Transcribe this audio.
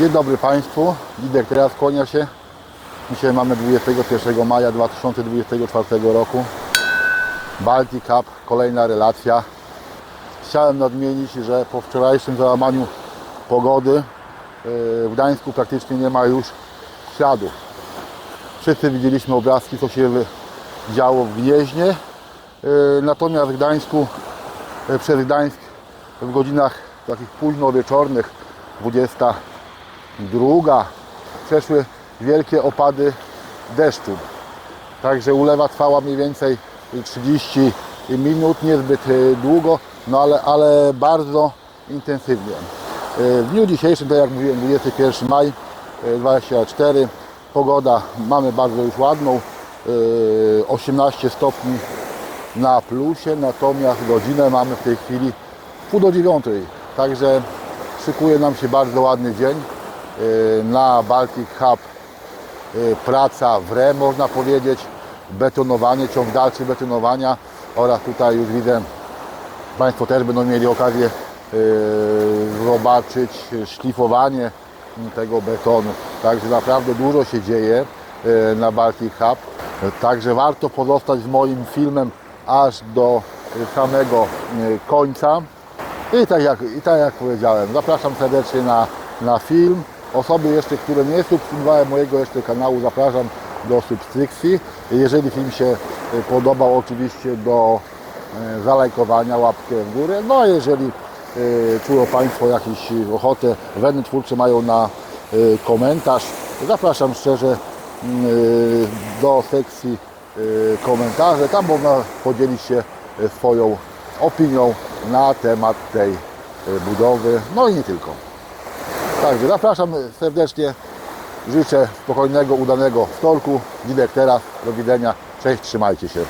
Dzień dobry Państwu. Lidek teraz kłania się. Dzisiaj mamy 21 maja 2024 roku. Baltic Cup, kolejna relacja. Chciałem nadmienić, że po wczorajszym załamaniu pogody yy, w Gdańsku praktycznie nie ma już śladów. Wszyscy widzieliśmy obrazki, co się działo w Gnieźnie. Yy, Natomiast w Gdańsku, yy, przez Gdańsk w godzinach takich późno wieczornych, 22, przeszły wielkie opady deszczu. Także ulewa trwała mniej więcej 30 minut, niezbyt e, długo, no ale, ale bardzo intensywnie. E, W dniu dzisiejszym, tak jak mówiłem, 21 maj e, 24, pogoda mamy bardzo już ładną, e, 18 stopni na plusie, natomiast godzinę mamy w tej chwili pół do dziewiątej, także szykuje nam się bardzo ładny dzień e, na Baltic Hub y, praca w re, można powiedzieć, betonowanie, ciąg dalszy betonowania oraz tutaj już widzę, Państwo też będą mieli okazję y, zobaczyć szlifowanie tego betonu. Także naprawdę dużo się dzieje y, na Baltic Hub. Także warto pozostać z moim filmem aż do y, samego y, końca. I tak jak, i tak jak powiedziałem, zapraszam serdecznie na, na film. Osoby jeszcze, które nie subskrybowały mojego jeszcze kanału, zapraszam do subskrypcji. Jeżeli film się y, podobał, oczywiście do y, zalajkowania, łapkę w górę. No jeżeli y, czują Państwo jakąś ochotę, weny twórcze mają na komentarz, zapraszam szczerze do sekcji komentarzy. Tam można podzielić się swoją opinią na temat tej budowy, no i nie tylko. Także zapraszam serdecznie, życzę spokojnego, udanego wtorku. Widek teraz, do widzenia, cześć, trzymajcie się.